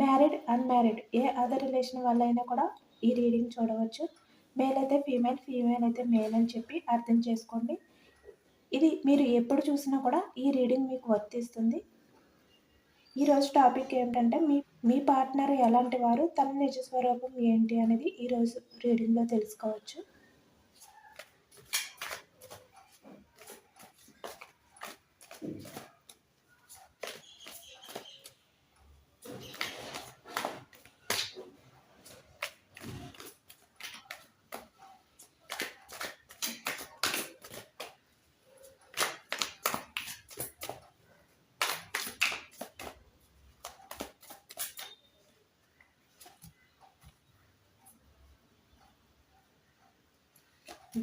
married unmarried ఏ other relation వల్ల అయినా కూడా ఈ రీడింగ్ చూడవచ్చు మేల్ అయితే ఫీమేల్ ఫీమేల్ అయితే మేల్ అని చెప్పి అర్థం చేసుకోండి ఇది మీరు ఎప్పుడు చూసినా కూడా ఈ రీడింగ్ మీకు వర్తిస్తుంది ఈరోజు టాపిక్ ఏంటంటే మీ మీ పార్ట్నర్ ఎలాంటి వారు తన నిజ స్వరూపం ఏంటి అనేది ఈరోజు రీడింగ్లో తెలుసుకోవచ్చు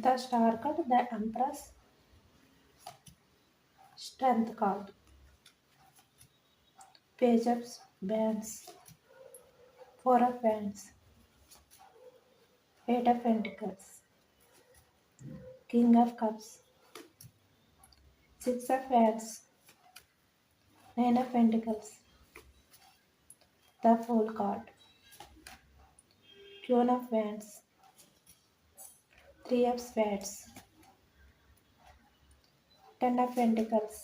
The Star card, the Empress, Strength card, Page of Wands, Four of Wands, Eight of Pentacles, King of Cups, Six of Wands, Nine of Pentacles, the Fool card, Queen of Wands, three of spades ten of pentacles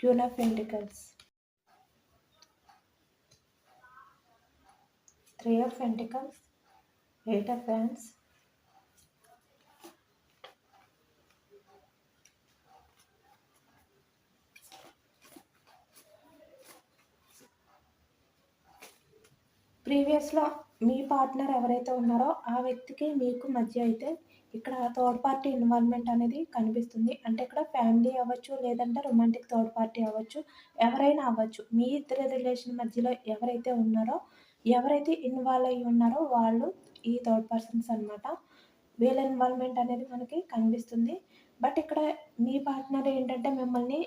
queen of pentacles three of pentacles eight of wands previous law మీ partner ఎవరైతే ఉన్నారో ఆ వ్యక్తికి మీకు మధ్య అయితే ఇక్కడ third party involvement అనేది కనిపిస్తుంది అంటే ఇక్కడ ఫ్యామిలీ అవ్వచ్చు లేదంటే రొమాంటిక్ థర్డ్ పార్టీ అవ్వచ్చు ఎవరైనా అవ్వచ్చు మీ ఇద్దరు రిలేషన్ మధ్యలో ఎవరైతే ఉన్నారో ఎవరైతే ఇన్వాల్వ్ అయ్యి ఉన్నారో వాళ్ళు ఈ థర్డ్ పర్సన్స్ అనమాట వీళ్ళ ఇన్వాల్వ్మెంట్ అనేది మనకి కనిపిస్తుంది బట్ ఇక్కడ మీ పార్ట్నర్ ఏంటంటే మిమ్మల్ని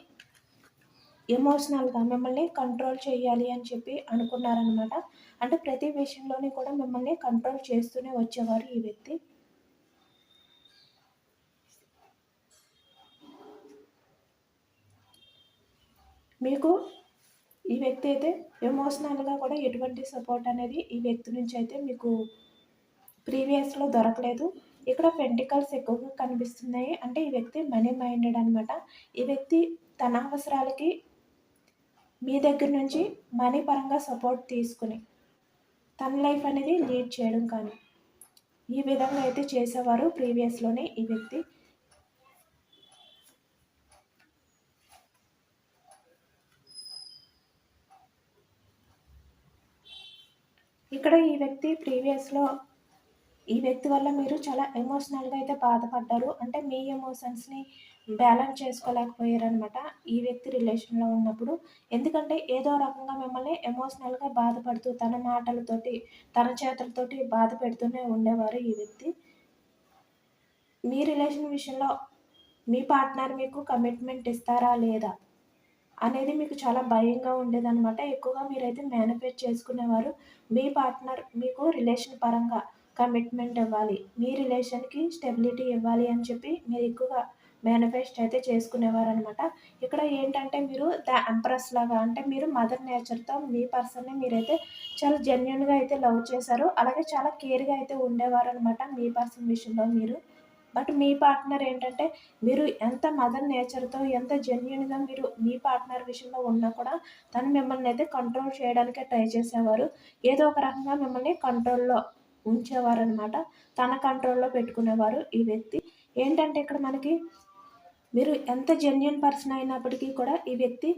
ఎమోషనల్గా మిమ్మల్ని కంట్రోల్ చేయాలి అని చెప్పి అనుకున్నారనమాట అంటే ప్రతి విషయంలోనే కూడా మిమ్మల్ని కంట్రోల్ చేస్తూనే వచ్చేవారు ఈ వ్యక్తి మీకు ఈ వ్యక్తి అయితే ఎమోషనల్గా కూడా ఎటువంటి సపోర్ట్ అనేది ఈ వ్యక్తి నుంచి అయితే మీకు ప్రీవియస్లో దొరకలేదు ఇక్కడ పెంటికల్స్ ఎక్కువగా కనిపిస్తున్నాయి అంటే ఈ వ్యక్తి మనీ మైండెడ్ అనమాట ఈ వ్యక్తి తన అవసరాలకి మీ దగ్గర నుంచి మనీ పరంగా సపోర్ట్ తీసుకుని తన లైఫ్ అనేది లీడ్ చేయడం కానీ ఈ విధంగా అయితే చేసేవారు ప్రీవియస్లోనే ఈ వ్యక్తి ఇక్కడ ఈ వ్యక్తి ప్రీవియస్లో ఈ వ్యక్తి వల్ల మీరు చాలా ఎమోషనల్గా అయితే బాధపడ్డారు అంటే మీ ఎమోషన్స్ని బ్యాలెన్స్ చేసుకోలేకపోయారు అనమాట ఈ వ్యక్తి రిలేషన్లో ఉన్నప్పుడు ఎందుకంటే ఏదో రకంగా మిమ్మల్ని ఎమోషనల్గా బాధపడుతూ తన మాటలతోటి తన చేతులతోటి బాధ పెడుతూనే ఉండేవారు ఈ వ్యక్తి మీ రిలేషన్ విషయంలో మీ పార్ట్నర్ మీకు కమిట్మెంట్ ఇస్తారా లేదా అనేది మీకు చాలా భయంగా ఉండేదన్నమాట ఎక్కువగా మీరైతే మేనిఫెస్ట్ చేసుకునేవారు మీ పార్ట్నర్ మీకు రిలేషన్ పరంగా కమిట్మెంట్ ఇవ్వాలి మీ రిలేషన్కి స్టెబిలిటీ ఇవ్వాలి అని చెప్పి మీరు ఎక్కువగా మేనిఫెస్ట్ అయితే చేసుకునేవారు అనమాట ఇక్కడ ఏంటంటే మీరు ద ఎంప్రెస్ లాగా అంటే మీరు మదర్ నేచర్తో మీ పర్సన్ని మీరైతే చాలా జెన్యున్గా అయితే లవ్ చేశారు అలాగే చాలా కేర్గా అయితే ఉండేవారు అనమాట మీ పర్సన్ విషయంలో మీరు బట్ మీ పార్ట్నర్ ఏంటంటే మీరు ఎంత మదర్ నేచర్తో ఎంత జెన్యున్గా మీరు మీ పార్ట్నర్ విషయంలో ఉన్నా కూడా తను మిమ్మల్ని అయితే కంట్రోల్ చేయడానికే ట్రై చేసేవారు ఏదో ఒక రకంగా మిమ్మల్ని కంట్రోల్లో ఉంచేవారనమాట తన కంట్రోల్లో పెట్టుకునేవారు ఈ వ్యక్తి ఏంటంటే ఇక్కడ మనకి మీరు ఎంత జెన్యున్ పర్సన్ అయినప్పటికీ కూడా ఈ వ్యక్తి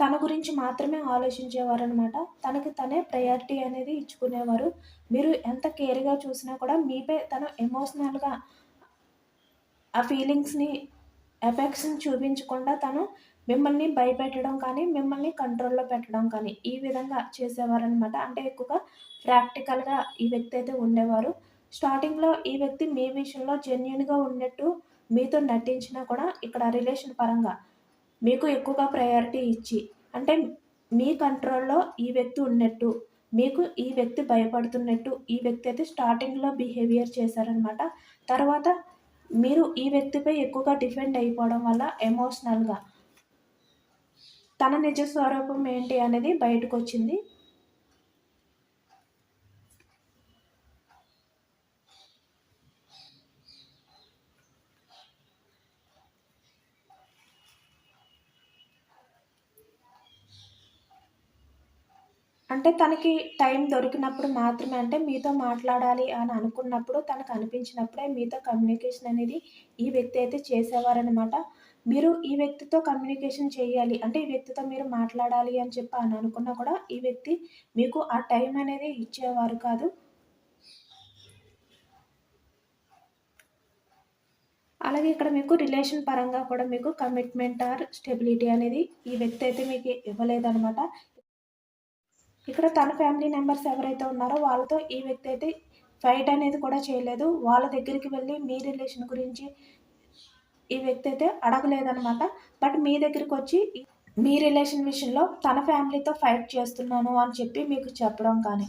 తన గురించి మాత్రమే ఆలోచించేవారు అనమాట తనకి తనే ప్రయారిటీ అనేది ఇచ్చుకునేవారు మీరు ఎంత కేర్గా చూసినా కూడా మీపై తను ఎమోషనల్గా ఆ ఫీలింగ్స్ని ఎఫెక్ట్స్ని చూపించకుండా తను మిమ్మల్ని భయపెట్టడం కానీ మిమ్మల్ని కంట్రోల్లో పెట్టడం కానీ ఈ విధంగా చేసేవారనమాట అంటే ఎక్కువగా ప్రాక్టికల్గా ఈ వ్యక్తి అయితే ఉండేవారు స్టార్టింగ్లో ఈ వ్యక్తి మీ విషయంలో జెన్యున్గా ఉన్నట్టు మీతో నటించినా కూడా ఇక్కడ రిలేషన్ పరంగా మీకు ఎక్కువగా ప్రయారిటీ ఇచ్చి అంటే మీ కంట్రోల్లో ఈ వ్యక్తి ఉన్నట్టు మీకు ఈ వ్యక్తి భయపడుతున్నట్టు ఈ వ్యక్తి అయితే స్టార్టింగ్లో బిహేవియర్ చేశారనమాట తర్వాత మీరు ఈ వ్యక్తిపై ఎక్కువగా డిఫెండ్ అయిపోవడం వల్ల ఎమోషనల్గా తన నిజ స్వరూపం ఏంటి అనేది బయటకు వచ్చింది అంటే తనకి టైం దొరికినప్పుడు మాత్రమే అంటే మీతో మాట్లాడాలి అని అనుకున్నప్పుడు తనకు అనిపించినప్పుడే మీతో కమ్యూనికేషన్ అనేది ఈ వ్యక్తి అయితే చేసేవారనమాట మీరు ఈ వ్యక్తితో కమ్యూనికేషన్ చేయాలి అంటే ఈ వ్యక్తితో మీరు మాట్లాడాలి అని చెప్పి అని అనుకున్నా కూడా ఈ వ్యక్తి మీకు ఆ టైం అనేది ఇచ్చేవారు కాదు అలాగే ఇక్కడ మీకు రిలేషన్ పరంగా కూడా మీకు కమిట్మెంట్ ఆర్ స్టెబిలిటీ అనేది ఈ వ్యక్తి అయితే మీకు ఇవ్వలేదన్నమాట ఇక్కడ తన ఫ్యామిలీ మెంబర్స్ ఎవరైతే ఉన్నారో వాళ్ళతో ఈ వ్యక్తి అయితే ఫైట్ అనేది కూడా చేయలేదు వాళ్ళ దగ్గరికి వెళ్ళి మీ రిలేషన్ గురించి ఈ వ్యక్తి అయితే అడగలేదనమాట బట్ మీ దగ్గరికి వచ్చి మీ రిలేషన్ విషయంలో తన ఫ్యామిలీతో ఫైట్ చేస్తున్నాను అని చెప్పి మీకు చెప్పడం కానీ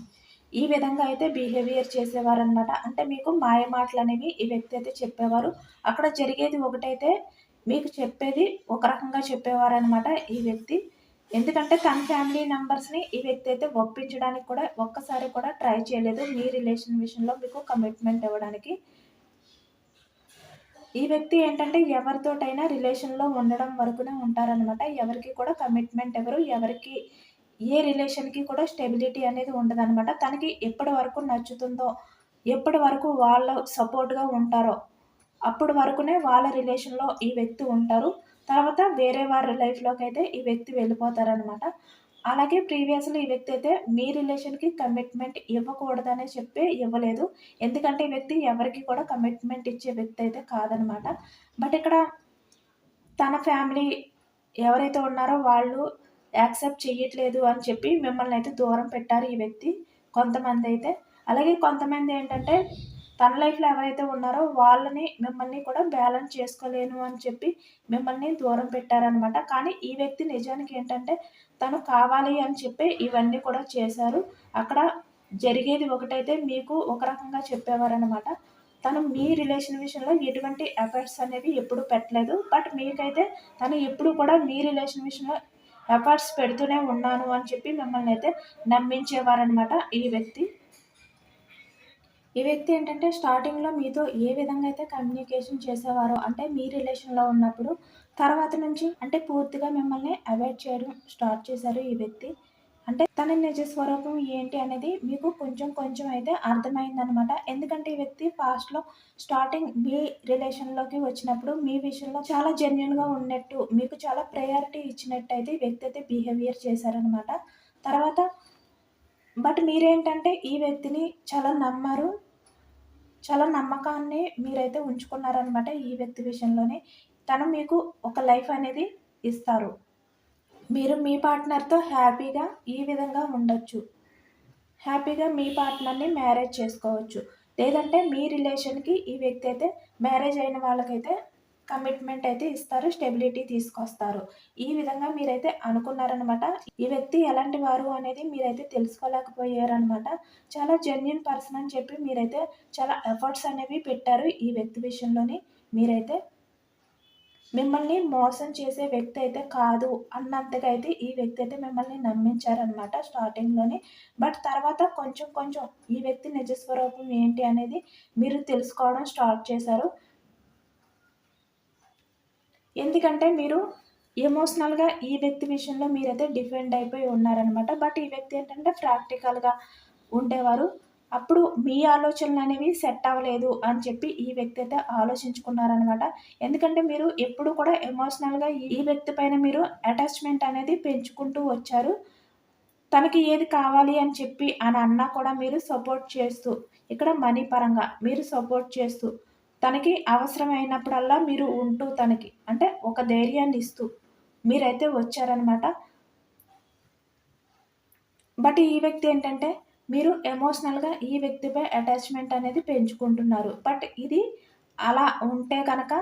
ఈ విధంగా అయితే బిహేవియర్ చేసేవారు అనమాట అంటే మీకు మాయ మాటలు అనేవి ఈ వ్యక్తి అయితే చెప్పేవారు అక్కడ జరిగేది ఒకటైతే మీకు చెప్పేది ఒక రకంగా చెప్పేవారు అనమాట ఈ వ్యక్తి ఎందుకంటే తన ఫ్యామిలీ మెంబర్స్ని ఈ వ్యక్తి అయితే ఒప్పించడానికి కూడా ఒక్కసారి కూడా ట్రై చేయలేదు మీ రిలేషన్ విషయంలో మీకు కమిట్మెంట్ ఇవ్వడానికి ఈ వ్యక్తి ఏంటంటే ఎవరితోటైనా రిలేషన్లో ఉండడం వరకునే ఉంటారనమాట ఎవరికి కూడా కమిట్మెంట్ ఎవరు ఎవరికి ఏ రిలేషన్కి కూడా స్టెబిలిటీ అనేది ఉండదనమాట తనకి ఎప్పటి వరకు నచ్చుతుందో ఎప్పటి వరకు వాళ్ళు సపోర్ట్గా ఉంటారో అప్పటి వరకునే వాళ్ళ రిలేషన్లో ఈ వ్యక్తి ఉంటారు తర్వాత వేరే వారి లైఫ్లోకి అయితే ఈ వ్యక్తి వెళ్ళిపోతారనమాట అలాగే ప్రీవియస్లో ఈ వ్యక్తి అయితే మీ రిలేషన్కి కమిట్మెంట్ ఇవ్వకూడదనే చెప్పి ఇవ్వలేదు ఎందుకంటే ఈ వ్యక్తి ఎవరికి కూడా కమిట్మెంట్ ఇచ్చే వ్యక్తి అయితే కాదనమాట బట్ ఇక్కడ తన ఫ్యామిలీ ఎవరైతే ఉన్నారో వాళ్ళు యాక్సెప్ట్ చేయట్లేదు అని చెప్పి మిమ్మల్ని అయితే దూరం పెట్టారు ఈ వ్యక్తి కొంతమంది అయితే అలాగే కొంతమంది ఏంటంటే తన లైఫ్లో ఎవరైతే ఉన్నారో వాళ్ళని మిమ్మల్ని కూడా బ్యాలెన్స్ చేసుకోలేను అని చెప్పి మిమ్మల్ని దూరం పెట్టారనమాట కానీ ఈ వ్యక్తి నిజానికి ఏంటంటే తను కావాలి అని చెప్పి ఇవన్నీ కూడా చేశారు అక్కడ జరిగేది ఒకటైతే మీకు ఒక రకంగా చెప్పేవారనమాట తను మీ రిలేషన్ విషయంలో ఎటువంటి ఎఫర్ట్స్ అనేవి ఎప్పుడు పెట్టలేదు బట్ మీకైతే తను ఎప్పుడు కూడా మీ రిలేషన్ విషయంలో ఎఫర్ట్స్ పెడుతూనే ఉన్నాను అని చెప్పి మిమ్మల్ని అయితే నమ్మించేవారనమాట ఈ వ్యక్తి ఈ వ్యక్తి ఏంటంటే స్టార్టింగ్లో మీతో ఏ విధంగా అయితే కమ్యూనికేషన్ చేసేవారో అంటే మీ రిలేషన్లో ఉన్నప్పుడు తర్వాత నుంచి అంటే పూర్తిగా మిమ్మల్ని అవాయిడ్ చేయడం స్టార్ట్ చేశారు ఈ వ్యక్తి అంటే తన నిజ స్వరూపం ఏంటి అనేది మీకు కొంచెం కొంచెం అయితే అర్థమైందనమాట ఎందుకంటే ఈ వ్యక్తి ఫాస్ట్లో స్టార్టింగ్ మీ రిలేషన్లోకి వచ్చినప్పుడు మీ విషయంలో చాలా జెన్యున్గా ఉన్నట్టు మీకు చాలా ప్రయారిటీ ఇచ్చినట్టు అయితే ఈ వ్యక్తి అయితే బిహేవియర్ చేశారనమాట తర్వాత బట్ మీరేంటంటే ఈ వ్యక్తిని చాలా నమ్మరు చాలా నమ్మకాన్ని మీరైతే ఉంచుకున్నారనమాట ఈ వ్యక్తి విషయంలోనే తను మీకు ఒక లైఫ్ అనేది ఇస్తారు మీరు మీ పార్ట్నర్తో హ్యాపీగా ఈ విధంగా ఉండొచ్చు హ్యాపీగా మీ పార్ట్నర్ని మ్యారేజ్ చేసుకోవచ్చు లేదంటే మీ రిలేషన్కి ఈ వ్యక్తి అయితే మ్యారేజ్ అయిన వాళ్ళకైతే కమిట్మెంట్ అయితే ఇస్తారు స్టెబిలిటీ తీసుకొస్తారు ఈ విధంగా మీరైతే అనుకున్నారనమాట ఈ వ్యక్తి ఎలాంటి వారు అనేది మీరైతే తెలుసుకోలేకపోయారనమాట చాలా జెన్యున్ పర్సన్ అని చెప్పి మీరైతే చాలా ఎఫర్ట్స్ అనేవి పెట్టారు ఈ వ్యక్తి విషయంలోని మీరైతే మిమ్మల్ని మోసం చేసే వ్యక్తి అయితే కాదు అన్నంతగా అయితే ఈ వ్యక్తి అయితే మిమ్మల్ని నమ్మించారనమాట స్టార్టింగ్లోనే బట్ తర్వాత కొంచెం కొంచెం ఈ వ్యక్తి నిజస్వరూపం ఏంటి అనేది మీరు తెలుసుకోవడం స్టార్ట్ చేశారు ఎందుకంటే మీరు ఎమోషనల్గా ఈ వ్యక్తి విషయంలో మీరైతే డిఫెండ్ అయిపోయి ఉన్నారనమాట బట్ ఈ వ్యక్తి ఏంటంటే ప్రాక్టికల్గా ఉండేవారు అప్పుడు మీ ఆలోచనలు అనేవి సెట్ అవ్వలేదు అని చెప్పి ఈ వ్యక్తి అయితే ఆలోచించుకున్నారనమాట ఎందుకంటే మీరు ఎప్పుడు కూడా ఎమోషనల్గా ఈ వ్యక్తి పైన మీరు అటాచ్మెంట్ అనేది పెంచుకుంటూ వచ్చారు తనకి ఏది కావాలి అని చెప్పి అని అన్నా కూడా మీరు సపోర్ట్ చేస్తూ ఇక్కడ మనీ పరంగా మీరు సపోర్ట్ చేస్తూ తనకి అవసరమైనప్పుడల్లా మీరు ఉంటూ తనకి అంటే ఒక ధైర్యాన్ని ఇస్తూ మీరైతే వచ్చారనమాట బట్ ఈ వ్యక్తి ఏంటంటే మీరు ఎమోషనల్గా ఈ వ్యక్తిపై అటాచ్మెంట్ అనేది పెంచుకుంటున్నారు బట్ ఇది అలా ఉంటే కనుక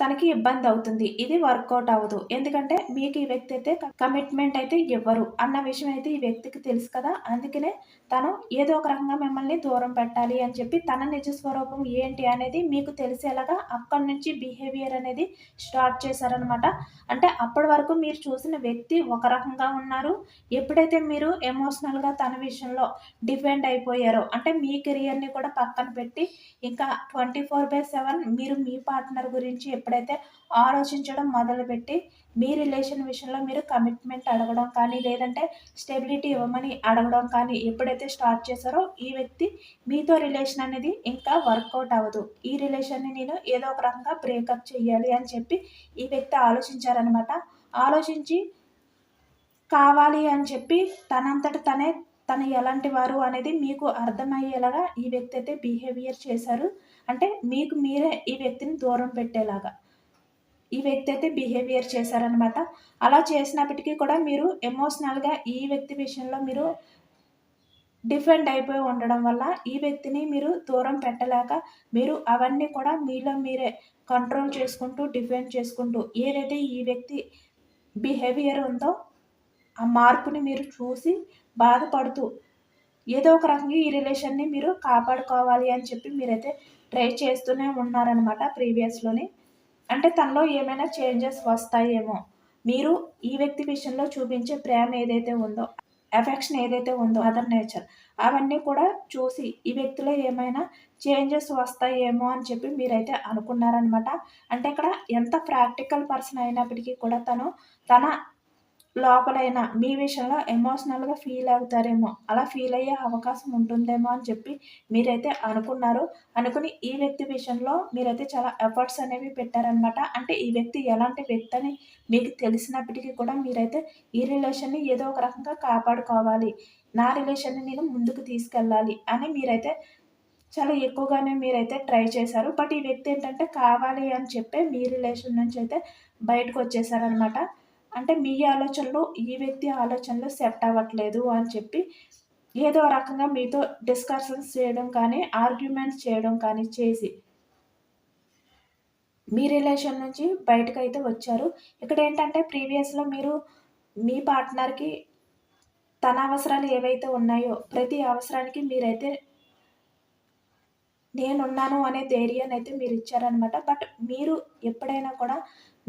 తనకి ఇబ్బంది అవుతుంది ఇది వర్కౌట్ అవ్వదు ఎందుకంటే మీకు ఈ వ్యక్తి అయితే కమిట్మెంట్ అయితే ఇవ్వరు అన్న విషయం అయితే ఈ వ్యక్తికి తెలుసు కదా అందుకనే తను ఏదో ఒక రకంగా మిమ్మల్ని దూరం పెట్టాలి అని చెప్పి తన నిజ స్వరూపం ఏంటి అనేది మీకు తెలిసేలాగా అక్కడి నుంచి బిహేవియర్ అనేది స్టార్ట్ చేశారనమాట అంటే అప్పటి వరకు మీరు చూసిన వ్యక్తి ఒక రకంగా ఉన్నారు ఎప్పుడైతే మీరు ఎమోషనల్గా తన విషయంలో డిపెండ్ అయిపోయారో అంటే మీ కెరియర్ని కూడా పక్కన పెట్టి ఇంకా ట్వంటీ ఫోర్ బై సెవెన్ మీరు మీ పార్ట్నర్ గురించి ఎప్పుడైతే ఆలోచించడం మొదలుపెట్టి మీ రిలేషన్ విషయంలో మీరు కమిట్మెంట్ అడగడం కానీ లేదంటే స్టెబిలిటీ ఇవ్వమని అడగడం కానీ ఎప్పుడైతే స్టార్ట్ చేశారో ఈ వ్యక్తి మీతో రిలేషన్ అనేది ఇంకా వర్కౌట్ అవ్వదు ఈ రిలేషన్ని నేను ఏదో ఒక రకంగా బ్రేకప్ చేయాలి అని చెప్పి ఈ వ్యక్తి ఆలోచించారనమాట ఆలోచించి కావాలి అని చెప్పి తనంతట తనే తను ఎలాంటి వారు అనేది మీకు అర్థమయ్యేలాగా ఈ వ్యక్తి అయితే బిహేవియర్ చేశారు అంటే మీకు మీరే ఈ వ్యక్తిని దూరం పెట్టేలాగా ఈ వ్యక్తి అయితే బిహేవియర్ చేశారనమాట అలా చేసినప్పటికీ కూడా మీరు ఎమోషనల్గా ఈ వ్యక్తి విషయంలో మీరు డిఫెండ్ అయిపోయి ఉండడం వల్ల ఈ వ్యక్తిని మీరు దూరం పెట్టలేక మీరు అవన్నీ కూడా మీలో మీరే కంట్రోల్ చేసుకుంటూ డిఫెండ్ చేసుకుంటూ ఏదైతే ఈ వ్యక్తి బిహేవియర్ ఉందో ఆ మార్పుని మీరు చూసి బాధపడుతూ ఏదో ఒక రకంగా ఈ రిలేషన్ని మీరు కాపాడుకోవాలి అని చెప్పి మీరైతే ట్రై చేస్తూనే ఉన్నారనమాట ప్రీవియస్లోని అంటే తనలో ఏమైనా చేంజెస్ వస్తాయేమో మీరు ఈ వ్యక్తి విషయంలో చూపించే ప్రేమ ఏదైతే ఉందో ఎఫెక్షన్ ఏదైతే ఉందో అదర్ నేచర్ అవన్నీ కూడా చూసి ఈ వ్యక్తిలో ఏమైనా చేంజెస్ వస్తాయేమో అని చెప్పి మీరైతే అనుకున్నారనమాట అంటే ఇక్కడ ఎంత ప్రాక్టికల్ పర్సన్ అయినప్పటికీ కూడా తను తన లోపలైనా మీ విషయంలో ఎమోషనల్గా ఫీల్ అవుతారేమో అలా ఫీల్ అయ్యే అవకాశం ఉంటుందేమో అని చెప్పి మీరైతే అనుకున్నారు అనుకుని ఈ వ్యక్తి విషయంలో మీరైతే చాలా ఎఫర్ట్స్ అనేవి పెట్టారనమాట అంటే ఈ వ్యక్తి ఎలాంటి వ్యక్తి అని మీకు తెలిసినప్పటికీ కూడా మీరైతే ఈ రిలేషన్ని ఏదో ఒక రకంగా కాపాడుకోవాలి నా రిలేషన్ని నేను ముందుకు తీసుకెళ్ళాలి అని మీరైతే చాలా ఎక్కువగానే మీరైతే ట్రై చేశారు బట్ ఈ వ్యక్తి ఏంటంటే కావాలి అని చెప్పి మీ రిలేషన్ నుంచి అయితే బయటకు వచ్చేసారనమాట అంటే మీ ఆలోచనలు ఈ వ్యక్తి ఆలోచనలు సెట్ అవ్వట్లేదు అని చెప్పి ఏదో రకంగా మీతో డిస్కషన్స్ చేయడం కానీ ఆర్గ్యుమెంట్స్ చేయడం కానీ చేసి మీ రిలేషన్ నుంచి బయటకు అయితే వచ్చారు ఇక్కడ ఏంటంటే ప్రీవియస్లో మీరు మీ పార్ట్నర్కి తన అవసరాలు ఏవైతే ఉన్నాయో ప్రతి అవసరానికి మీరైతే నేనున్నాను అనే ధైర్యాన్ని అయితే మీరు ఇచ్చారనమాట బట్ మీరు ఎప్పుడైనా కూడా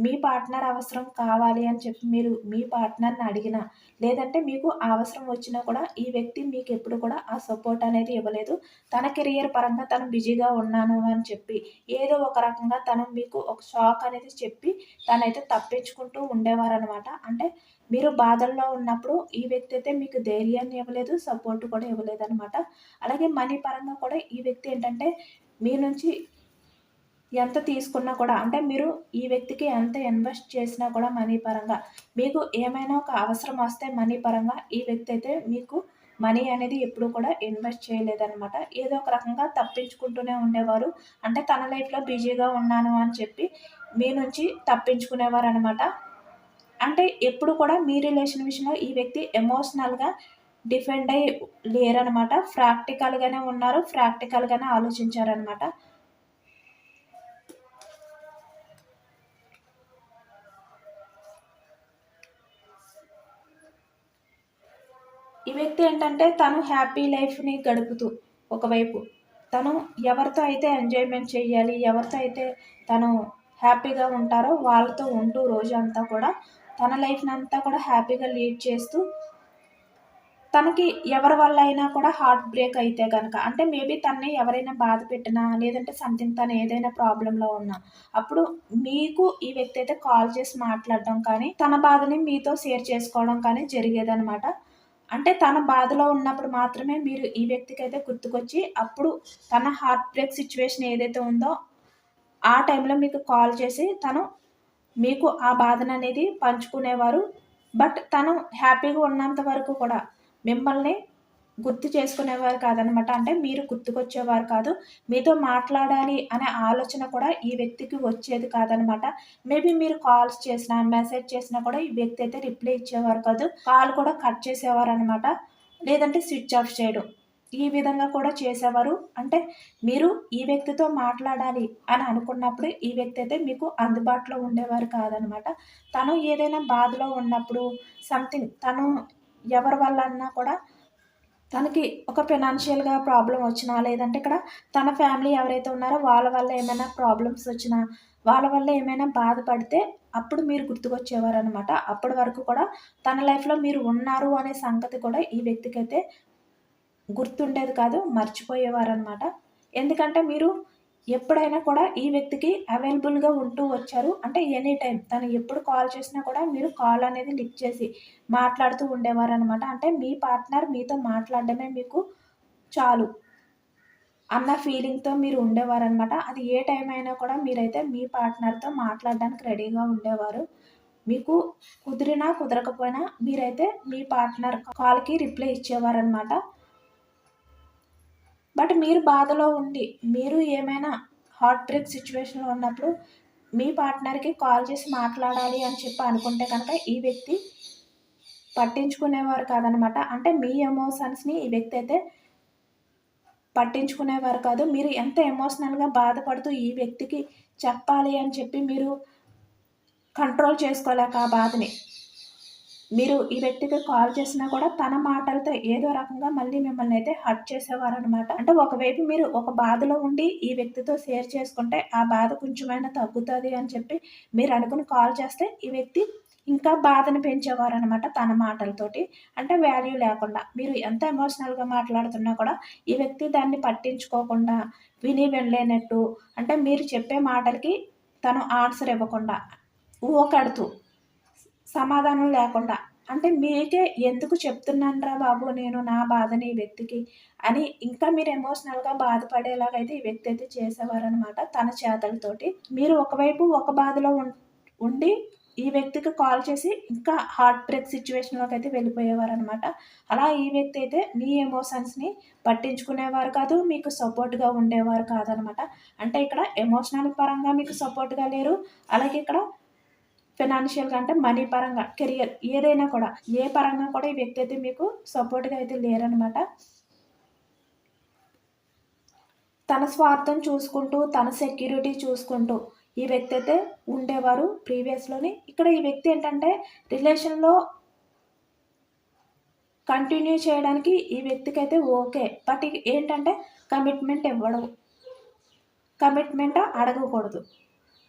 మీ పార్ట్నర్ అవసరం కావాలి అని చెప్పి మీరు మీ పార్ట్నర్ని అడిగినా లేదంటే మీకు అవసరం వచ్చినా కూడా ఈ వ్యక్తి మీకు ఎప్పుడు కూడా ఆ సపోర్ట్ అనేది ఇవ్వలేదు తన కెరియర్ పరంగా తను బిజీగా ఉన్నాను అని చెప్పి ఏదో ఒక రకంగా తను మీకు ఒక షాక్ అనేది చెప్పి తనైతే తప్పించుకుంటూ ఉండేవారనమాట అంటే మీరు బాధల్లో ఉన్నప్పుడు ఈ వ్యక్తి అయితే మీకు ధైర్యాన్ని ఇవ్వలేదు సపోర్ట్ కూడా ఇవ్వలేదు అనమాట అలాగే మనీ పరంగా కూడా ఈ వ్యక్తి ఏంటంటే మీ నుంచి ఎంత తీసుకున్నా కూడా అంటే మీరు ఈ వ్యక్తికి ఎంత ఇన్వెస్ట్ చేసినా కూడా మనీ పరంగా మీకు ఏమైనా ఒక అవసరం వస్తే మనీ పరంగా ఈ వ్యక్తి అయితే మీకు మనీ అనేది ఎప్పుడు కూడా ఇన్వెస్ట్ చేయలేదన్నమాట ఏదో ఒక రకంగా తప్పించుకుంటూనే ఉండేవారు అంటే తన లైఫ్లో బిజీగా ఉన్నాను అని చెప్పి మీ నుంచి తప్పించుకునేవారు అనమాట అంటే ఎప్పుడు కూడా మీ రిలేషన్ విషయంలో ఈ వ్యక్తి ఎమోషనల్గా డిఫెండ్ అయ్యి లేరనమాట ప్రాక్టికల్గానే ఉన్నారు ప్రాక్టికల్గానే ఆలోచించారనమాట ఈ వ్యక్తి ఏంటంటే తను హ్యాపీ లైఫ్ని గడుపుతూ ఒకవైపు తను ఎవరితో అయితే ఎంజాయ్మెంట్ చేయాలి ఎవరితో అయితే తను హ్యాపీగా ఉంటారో వాళ్ళతో ఉంటూ రోజు అంతా కూడా తన లైఫ్ని అంతా కూడా హ్యాపీగా లీడ్ చేస్తూ తనకి ఎవరి వల్ల అయినా కూడా హార్ట్ బ్రేక్ అయితే కనుక అంటే మేబీ తన్నే ఎవరైనా బాధ పెట్టినా లేదంటే సంథింగ్ తను ఏదైనా ప్రాబ్లంలో ఉన్నా అప్పుడు మీకు ఈ వ్యక్తి అయితే కాల్ చేసి మాట్లాడడం కానీ తన బాధని మీతో షేర్ చేసుకోవడం కానీ జరిగేదనమాట అంటే తన బాధలో ఉన్నప్పుడు మాత్రమే మీరు ఈ వ్యక్తికి అయితే గుర్తుకొచ్చి అప్పుడు తన హార్ట్ బ్రేక్ సిచ్యువేషన్ ఏదైతే ఉందో ఆ టైంలో మీకు కాల్ చేసి తను మీకు ఆ బాధను అనేది పంచుకునేవారు బట్ తను హ్యాపీగా ఉన్నంత వరకు కూడా మిమ్మల్ని గుర్తు చేసుకునేవారు కాదనమాట అంటే మీరు గుర్తుకొచ్చేవారు కాదు మీతో మాట్లాడాలి అనే ఆలోచన కూడా ఈ వ్యక్తికి వచ్చేది కాదనమాట మేబీ మీరు కాల్స్ చేసినా మెసేజ్ చేసినా కూడా ఈ వ్యక్తి అయితే రిప్లై ఇచ్చేవారు కాదు కాల్ కూడా కట్ చేసేవారు అనమాట లేదంటే స్విచ్ ఆఫ్ చేయడం ఈ విధంగా కూడా చేసేవారు అంటే మీరు ఈ వ్యక్తితో మాట్లాడాలి అని అనుకున్నప్పుడు ఈ వ్యక్తి అయితే మీకు అందుబాటులో ఉండేవారు కాదనమాట తను ఏదైనా బాధలో ఉన్నప్పుడు సంథింగ్ తను ఎవరి వల్ల అన్నా కూడా తనకి ఒక ఫినాన్షియల్గా ప్రాబ్లం వచ్చినా లేదంటే ఇక్కడ తన ఫ్యామిలీ ఎవరైతే ఉన్నారో వాళ్ళ వల్ల ఏమైనా ప్రాబ్లమ్స్ వచ్చినా వాళ్ళ వల్ల ఏమైనా బాధపడితే అప్పుడు మీరు గుర్తుకొచ్చేవారు అనమాట అప్పటి వరకు కూడా తన లైఫ్లో మీరు ఉన్నారు అనే సంగతి కూడా ఈ వ్యక్తికైతే గుర్తుండేది కాదు మర్చిపోయేవారు అనమాట ఎందుకంటే మీరు ఎప్పుడైనా కూడా ఈ వ్యక్తికి అవైలబుల్గా ఉంటూ వచ్చారు అంటే ఎనీ టైం తను ఎప్పుడు కాల్ చేసినా కూడా మీరు కాల్ అనేది లిఫ్ట్ చేసి మాట్లాడుతూ ఉండేవారు అనమాట అంటే మీ పార్ట్నర్ మీతో మాట్లాడమే మీకు చాలు అన్న ఫీలింగ్తో మీరు ఉండేవారనమాట అది ఏ టైం అయినా కూడా మీరైతే మీ పార్ట్నర్తో మాట్లాడడానికి రెడీగా ఉండేవారు మీకు కుదిరినా కుదరకపోయినా మీరైతే మీ పార్ట్నర్ కాల్కి రిప్లై ఇచ్చేవారనమాట బట్ మీరు బాధలో ఉండి మీరు ఏమైనా హార్ట్ బ్రేక్ సిచ్యువేషన్లో ఉన్నప్పుడు మీ పార్ట్నర్కి కాల్ చేసి మాట్లాడాలి అని చెప్పి అనుకుంటే కనుక ఈ వ్యక్తి పట్టించుకునేవారు కాదనమాట అంటే మీ ఎమోషన్స్ని ఈ వ్యక్తి అయితే పట్టించుకునేవారు కాదు మీరు ఎంత ఎమోషనల్గా బాధపడుతూ ఈ వ్యక్తికి చెప్పాలి అని చెప్పి మీరు కంట్రోల్ చేసుకోలేక ఆ బాధని మీరు ఈ వ్యక్తికి కాల్ చేసినా కూడా తన మాటలతో ఏదో రకంగా మళ్ళీ మిమ్మల్ని అయితే హర్ట్ చేసేవారు అనమాట అంటే ఒకవైపు మీరు ఒక బాధలో ఉండి ఈ వ్యక్తితో షేర్ చేసుకుంటే ఆ బాధ కొంచెమైనా తగ్గుతుంది అని చెప్పి మీరు అనుకుని కాల్ చేస్తే ఈ వ్యక్తి ఇంకా బాధను పెంచేవారు అనమాట తన మాటలతోటి అంటే వాల్యూ లేకుండా మీరు ఎంత ఎమోషనల్గా మాట్లాడుతున్నా కూడా ఈ వ్యక్తి దాన్ని పట్టించుకోకుండా విని వెళ్ళలేనట్టు అంటే మీరు చెప్పే మాటలకి తను ఆన్సర్ ఇవ్వకుండా ఊకడుతూ సమాధానం లేకుండా అంటే మీకే ఎందుకు చెప్తున్నాను రా బాబు నేను నా బాధని ఈ వ్యక్తికి అని ఇంకా మీరు ఎమోషనల్గా బాధపడేలాగైతే ఈ వ్యక్తి అయితే చేసేవారనమాట తన చేతలతోటి మీరు ఒకవైపు ఒక బాధలో ఉండి ఈ వ్యక్తికి కాల్ చేసి ఇంకా హార్ట్ బ్రేక్ సిచ్యువేషన్లోకి అయితే వెళ్ళిపోయేవారనమాట అలా ఈ వ్యక్తి అయితే మీ ఎమోషన్స్ని పట్టించుకునేవారు కాదు మీకు సపోర్ట్గా ఉండేవారు కాదనమాట అంటే ఇక్కడ ఎమోషనల్ పరంగా మీకు సపోర్ట్గా లేరు అలాగే ఇక్కడ ఫైనాన్షియల్గా అంటే మనీ పరంగా కెరియర్ ఏదైనా కూడా ఏ పరంగా కూడా ఈ వ్యక్తి అయితే మీకు సపోర్ట్గా అయితే లేరనమాట తన స్వార్థం చూసుకుంటూ తన సెక్యూరిటీ చూసుకుంటూ ఈ వ్యక్తి అయితే ఉండేవారు ప్రీవియస్లోని ఇక్కడ ఈ వ్యక్తి ఏంటంటే రిలేషన్లో కంటిన్యూ చేయడానికి ఈ వ్యక్తికి అయితే ఓకే బట్ ఏంటంటే కమిట్మెంట్ ఇవ్వడం కమిట్మెంట్ అడగకూడదు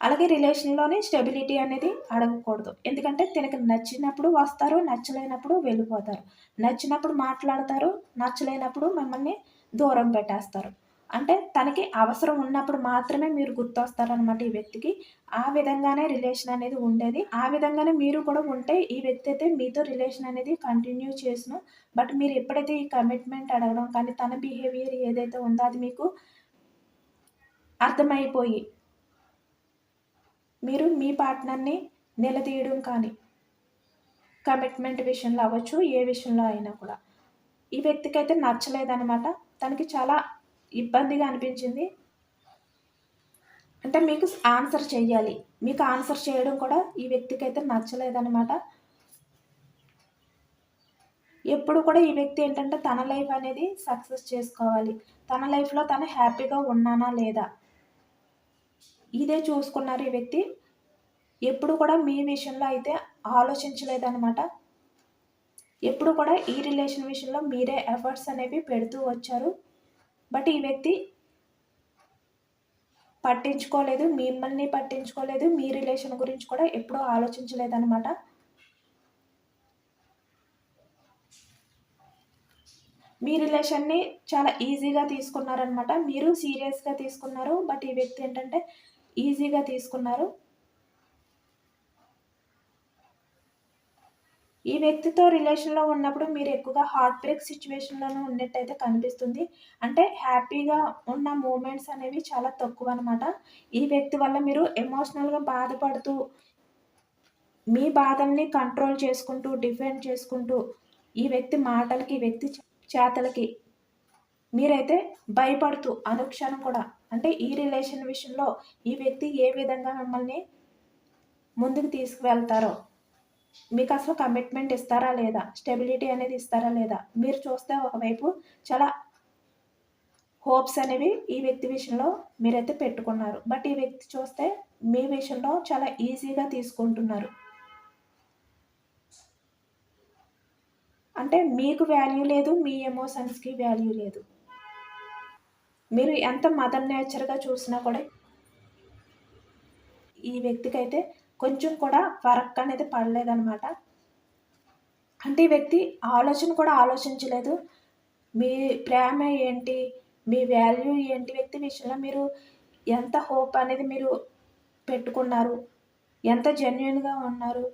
అలాగే రిలేషన్లోనే స్టెబిలిటీ అనేది అడగకూడదు ఎందుకంటే తనకి నచ్చినప్పుడు వస్తారు నచ్చలేనప్పుడు వెళ్ళిపోతారు నచ్చినప్పుడు మాట్లాడతారు నచ్చలేనప్పుడు మిమ్మల్ని దూరం పెట్టేస్తారు అంటే తనకి అవసరం ఉన్నప్పుడు మాత్రమే మీరు గుర్తొస్తారనమాట ఈ వ్యక్తికి ఆ విధంగానే రిలేషన్ అనేది ఉండేది ఆ విధంగానే మీరు కూడా ఉంటే ఈ వ్యక్తి అయితే మీతో రిలేషన్ అనేది కంటిన్యూ చేసిన బట్ మీరు ఎప్పుడైతే ఈ కమిట్మెంట్ అడగడం కానీ తన బిహేవియర్ ఏదైతే ఉందో అది మీకు అర్థమైపోయి మీరు మీ పార్ట్నర్ని నిలదీయడం కానీ కమిట్మెంట్ విషయంలో అవ్వచ్చు ఏ విషయంలో అయినా కూడా ఈ వ్యక్తికి అయితే నచ్చలేదనమాట తనకి చాలా ఇబ్బందిగా అనిపించింది అంటే మీకు ఆన్సర్ చేయాలి మీకు ఆన్సర్ చేయడం కూడా ఈ వ్యక్తికి అయితే నచ్చలేదనమాట ఎప్పుడు కూడా ఈ వ్యక్తి ఏంటంటే తన లైఫ్ అనేది సక్సెస్ చేసుకోవాలి తన లైఫ్లో తను హ్యాపీగా ఉన్నానా లేదా ఇదే చూసుకున్నారు ఈ వ్యక్తి ఎప్పుడు కూడా మీ విషయంలో అయితే ఆలోచించలేదన్నమాట ఎప్పుడు కూడా ఈ రిలేషన్ విషయంలో మీరే ఎఫర్ట్స్ అనేవి పెడుతూ వచ్చారు బట్ ఈ వ్యక్తి పట్టించుకోలేదు మిమ్మల్ని పట్టించుకోలేదు మీ రిలేషన్ గురించి కూడా ఎప్పుడూ ఆలోచించలేదన్నమాట మీ రిలేషన్ని చాలా ఈజీగా తీసుకున్నారనమాట మీరు సీరియస్గా తీసుకున్నారు బట్ ఈ వ్యక్తి ఏంటంటే ఈజీగా తీసుకున్నారు ఈ వ్యక్తితో రిలేషన్లో ఉన్నప్పుడు మీరు ఎక్కువగా హార్ట్ బ్రేక్ సిచ్యువేషన్లోనూ ఉన్నట్టయితే కనిపిస్తుంది అంటే హ్యాపీగా ఉన్న మూమెంట్స్ అనేవి చాలా తక్కువ అనమాట ఈ వ్యక్తి వల్ల మీరు ఎమోషనల్గా బాధపడుతూ మీ బాధల్ని కంట్రోల్ చేసుకుంటూ డిఫెండ్ చేసుకుంటూ ఈ వ్యక్తి మాటలకి వ్యక్తి చేతలకి మీరైతే భయపడుతూ అనుక్షణం కూడా అంటే ఈ రిలేషన్ విషయంలో ఈ వ్యక్తి ఏ విధంగా మిమ్మల్ని ముందుకు తీసుకువెళ్తారో మీకు అసలు కమిట్మెంట్ ఇస్తారా లేదా స్టెబిలిటీ అనేది ఇస్తారా లేదా మీరు చూస్తే ఒకవైపు చాలా హోప్స్ అనేవి ఈ వ్యక్తి విషయంలో మీరైతే పెట్టుకున్నారు బట్ ఈ వ్యక్తి చూస్తే మీ విషయంలో చాలా ఈజీగా తీసుకుంటున్నారు అంటే మీకు వాల్యూ లేదు మీ ఎమోషన్స్కి వాల్యూ లేదు మీరు ఎంత మదర్ నేచర్గా చూసినా కూడా ఈ వ్యక్తికి అయితే కొంచెం కూడా ఫరక్ అనేది పడలేదనమాట అంటే ఈ వ్యక్తి ఆలోచన కూడా ఆలోచించలేదు మీ ప్రేమ ఏంటి మీ వాల్యూ ఏంటి వ్యక్తి విషయంలో మీరు ఎంత హోప్ అనేది మీరు పెట్టుకున్నారు ఎంత జెన్యున్గా ఉన్నారు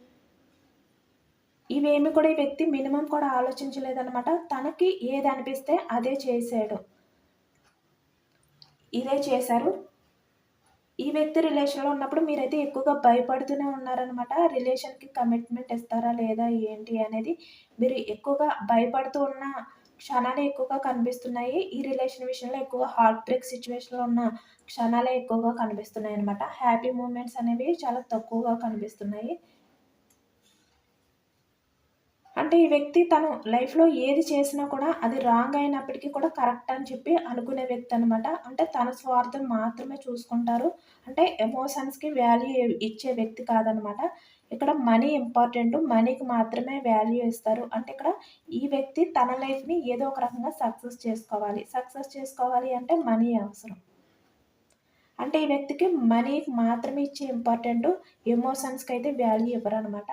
ఇవేమి కూడా ఈ వ్యక్తి మినిమం కూడా ఆలోచించలేదనమాట తనకి ఏది అనిపిస్తే అదే చేసాడు ఇదే చేశారు ఈ వ్యక్తి రిలేషన్లో ఉన్నప్పుడు మీరైతే ఎక్కువగా భయపడుతూనే ఉన్నారనమాట రిలేషన్కి కమిట్మెంట్ ఇస్తారా లేదా ఏంటి అనేది మీరు ఎక్కువగా భయపడుతూ ఉన్న క్షణాలే ఎక్కువగా కనిపిస్తున్నాయి ఈ రిలేషన్ విషయంలో ఎక్కువ హార్ట్ బ్రేక్ సిచ్యువేషన్లో ఉన్న క్షణాలే ఎక్కువగా కనిపిస్తున్నాయి అనమాట హ్యాపీ మూమెంట్స్ అనేవి చాలా తక్కువగా కనిపిస్తున్నాయి అంటే ఈ వ్యక్తి తను లైఫ్లో ఏది చేసినా కూడా అది రాంగ్ అయినప్పటికీ కూడా కరెక్ట్ అని చెప్పి అనుకునే వ్యక్తి అనమాట అంటే తన స్వార్థం మాత్రమే చూసుకుంటారు అంటే ఎమోషన్స్కి వాల్యూ ఇచ్చే వ్యక్తి కాదనమాట ఇక్కడ మనీ ఇంపార్టెంట్ మనీకి మాత్రమే వాల్యూ ఇస్తారు అంటే ఇక్కడ ఈ వ్యక్తి తన లైఫ్ని ఏదో ఒక రకంగా సక్సెస్ చేసుకోవాలి సక్సెస్ చేసుకోవాలి అంటే మనీ అవసరం అంటే ఈ వ్యక్తికి మనీకి మాత్రమే ఇచ్చే ఇంపార్టెంట్ ఎమోషన్స్కి అయితే వాల్యూ ఇవ్వరు అనమాట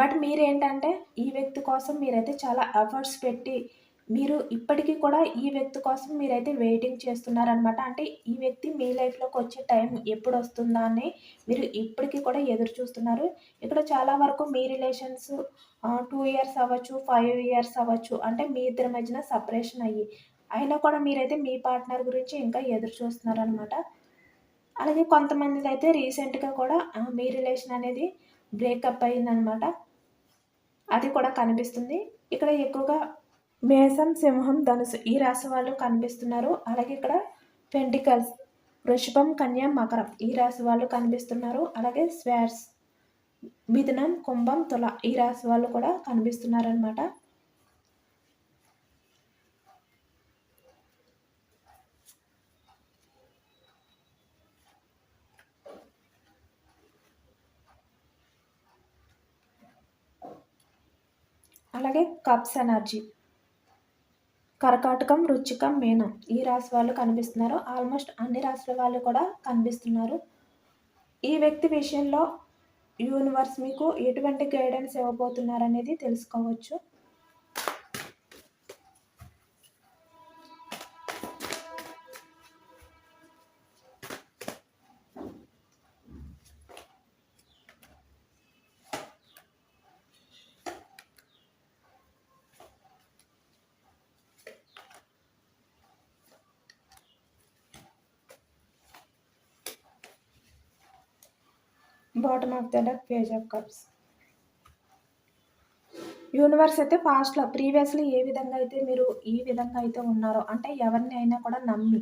బట్ మీరేంటంటే ఈ వ్యక్తి కోసం మీరైతే చాలా ఎఫర్ట్స్ పెట్టి మీరు ఇప్పటికీ కూడా ఈ వ్యక్తి కోసం మీరైతే వెయిటింగ్ చేస్తున్నారనమాట అంటే ఈ వ్యక్తి మీ లైఫ్లోకి వచ్చే టైం ఎప్పుడు వస్తుందా అని మీరు ఇప్పటికీ కూడా ఎదురు చూస్తున్నారు ఇక్కడ చాలా వరకు మీ రిలేషన్స్ టూ ఇయర్స్ అవ్వచ్చు ఫైవ్ ఇయర్స్ అవ్వచ్చు అంటే మీ ఇద్దరి మధ్యన సపరేషన్ అయ్యి అయినా కూడా మీరైతే మీ పార్ట్నర్ గురించి ఇంకా ఎదురు చూస్తున్నారనమాట అలాగే కొంతమందిది అయితే రీసెంట్గా కూడా మీ రిలేషన్ అనేది బ్రేకప్ అయిందనమాట అది కూడా కనిపిస్తుంది ఇక్కడ ఎక్కువగా మేసం సింహం ధనుసు ఈ రాశి వాళ్ళు కనిపిస్తున్నారు అలాగే ఇక్కడ పెంటికల్స్ వృషభం కన్యా మకరం ఈ రాశి వాళ్ళు కనిపిస్తున్నారు అలాగే స్వేర్స్ మిథునం కుంభం తుల ఈ రాశి వాళ్ళు కూడా కనిపిస్తున్నారు అనమాట అలాగే కప్స్ ఎనర్జీ కరకాటకం రుచికం మేనం ఈ రాశి వాళ్ళు కనిపిస్తున్నారు ఆల్మోస్ట్ అన్ని రాశుల వాళ్ళు కూడా కనిపిస్తున్నారు ఈ వ్యక్తి విషయంలో యూనివర్స్ మీకు ఎటువంటి గైడెన్స్ ఇవ్వబోతున్నారనేది తెలుసుకోవచ్చు bottom of the leg page of cups universe అయితే పాస్ట్లో ప్రీవియస్లీ ఏ విధంగా అయితే మీరు ఈ విధంగా అయితే ఉన్నారో అంటే ఎవరిని అయినా కూడా నమ్మి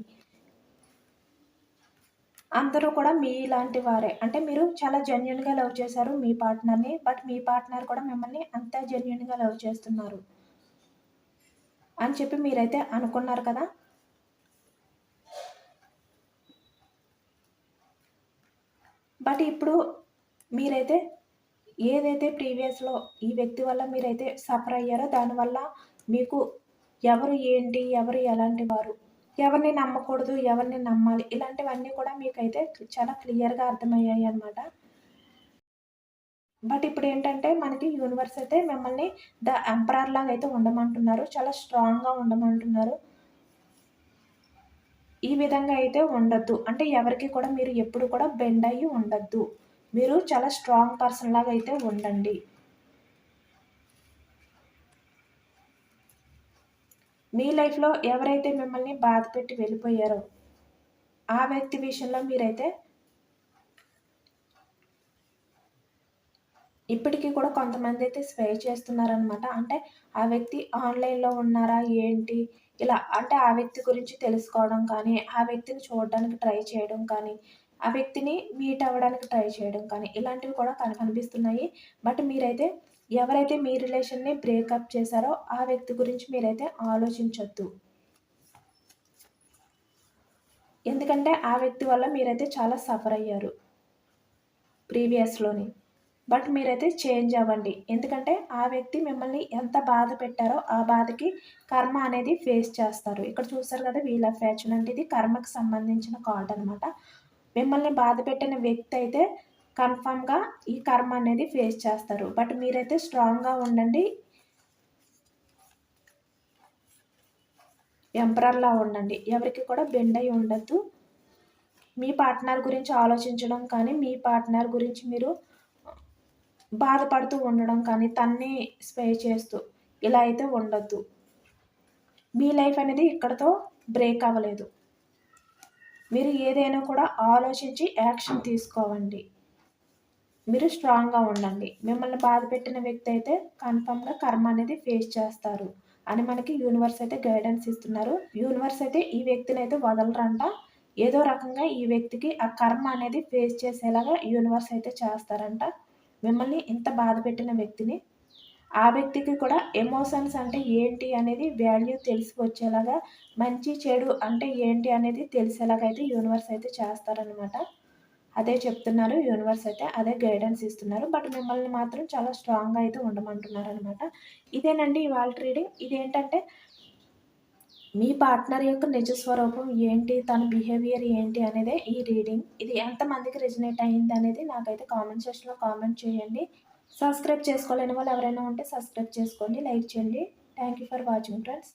అందరూ కూడా మీ ఇలాంటి వారే అంటే మీరు చాలా జెన్యున్గా లవ్ చేశారు మీ పార్ట్నర్ని బట్ మీ పార్ట్నర్ కూడా మిమ్మల్ని అంత జెన్యున్గా లవ్ చేస్తున్నారు అని చెప్పి మీరైతే అనుకున్నారు కదా బట్ ఇప్పుడు మీరైతే ఏదైతే ప్రీవియస్లో ఈ వ్యక్తి వల్ల మీరైతే సఫర్ అయ్యారో దానివల్ల మీకు ఎవరు ఏంటి ఎవరు ఎలాంటి వారు ఎవరిని నమ్మకూడదు ఎవరిని నమ్మాలి ఇలాంటివన్నీ కూడా మీకైతే చాలా క్లియర్గా అర్థమయ్యాయి అనమాట బట్ ఇప్పుడు ఏంటంటే మనకి యూనివర్స్ అయితే మిమ్మల్ని ద ఎంపరర్ లాగా అయితే ఉండమంటున్నారు చాలా స్ట్రాంగ్గా ఉండమంటున్నారు ఈ విధంగా అయితే ఉండద్దు అంటే ఎవరికి కూడా మీరు ఎప్పుడు కూడా బెండ్ అయ్యి ఉండద్దు మీరు చాలా స్ట్రాంగ్ పర్సన్ లాగా అయితే ఉండండి మీ లైఫ్లో ఎవరైతే మిమ్మల్ని బాధ పెట్టి వెళ్ళిపోయారో ఆ వ్యక్తి విషయంలో మీరైతే ఇప్పటికీ కూడా కొంతమంది అయితే స్వే చేస్తున్నారనమాట అంటే ఆ వ్యక్తి ఆన్లైన్లో ఉన్నారా ఏంటి ఇలా అంటే ఆ వ్యక్తి గురించి తెలుసుకోవడం కానీ ఆ వ్యక్తిని చూడడానికి ట్రై చేయడం కానీ ఆ వ్యక్తిని మీట్ అవ్వడానికి ట్రై చేయడం కానీ ఇలాంటివి కూడా కనిపిస్తున్నాయి బట్ మీరైతే ఎవరైతే మీ రిలేషన్ని బ్రేకప్ చేశారో ఆ వ్యక్తి గురించి మీరైతే ఆలోచించొద్దు ఎందుకంటే ఆ వ్యక్తి వల్ల మీరైతే చాలా సఫర్ అయ్యారు ప్రీవియస్లోని బట్ మీరైతే చేంజ్ అవ్వండి ఎందుకంటే ఆ వ్యక్తి మిమ్మల్ని ఎంత బాధ పెట్టారో ఆ బాధకి కర్మ అనేది ఫేస్ చేస్తారు ఇక్కడ చూస్తారు కదా వీల్ ఆఫ్ ఫ్యాచున్ అంటే ఇది కర్మకు సంబంధించిన కార్డ్ అనమాట మిమ్మల్ని బాధ పెట్టిన వ్యక్తి అయితే కన్ఫామ్గా ఈ కర్మ అనేది ఫేస్ చేస్తారు బట్ మీరైతే స్ట్రాంగ్గా ఉండండి ఎంపరర్లా ఉండండి ఎవరికి కూడా బెండ్ అయి ఉండద్దు మీ పార్ట్నర్ గురించి ఆలోచించడం కానీ మీ పార్ట్నర్ గురించి మీరు బాధపడుతూ ఉండడం కానీ తన్ని స్పే చేస్తూ ఇలా అయితే ఉండద్దు మీ లైఫ్ అనేది ఇక్కడతో బ్రేక్ అవ్వలేదు మీరు ఏదైనా కూడా ఆలోచించి యాక్షన్ తీసుకోవండి మీరు స్ట్రాంగ్గా ఉండండి మిమ్మల్ని బాధ పెట్టిన వ్యక్తి అయితే కన్ఫామ్గా కర్మ అనేది ఫేస్ చేస్తారు అని మనకి యూనివర్స్ అయితే గైడెన్స్ ఇస్తున్నారు యూనివర్స్ అయితే ఈ వ్యక్తిని అయితే వదలరంట ఏదో రకంగా ఈ వ్యక్తికి ఆ కర్మ అనేది ఫేస్ చేసేలాగా యూనివర్స్ అయితే చేస్తారంట మిమ్మల్ని ఇంత బాధ పెట్టిన వ్యక్తిని ఆ వ్యక్తికి కూడా ఎమోషన్స్ అంటే ఏంటి అనేది వాల్యూ తెలిసి వచ్చేలాగా మంచి చెడు అంటే ఏంటి అనేది తెలిసేలాగా అయితే యూనివర్స్ అయితే చేస్తారనమాట అదే చెప్తున్నారు యూనివర్స్ అయితే అదే గైడెన్స్ ఇస్తున్నారు బట్ మిమ్మల్ని మాత్రం చాలా స్ట్రాంగ్గా అయితే ఉండమంటున్నారు అనమాట ఇదేనండి ఇవాళ రీడింగ్ ఇదేంటంటే మీ పార్ట్నర్ యొక్క నిజ స్వరూపం ఏంటి తన బిహేవియర్ ఏంటి అనేదే ఈ రీడింగ్ ఇది ఎంతమందికి రిజనేట్ అయ్యింది అనేది నాకైతే కామెంట్ సెక్షన్లో కామెంట్ చేయండి సబ్స్క్రైబ్ చేసుకోలేని వాళ్ళు ఎవరైనా ఉంటే సబ్స్క్రైబ్ చేసుకోండి లైక్ చేయండి thank you for watching friends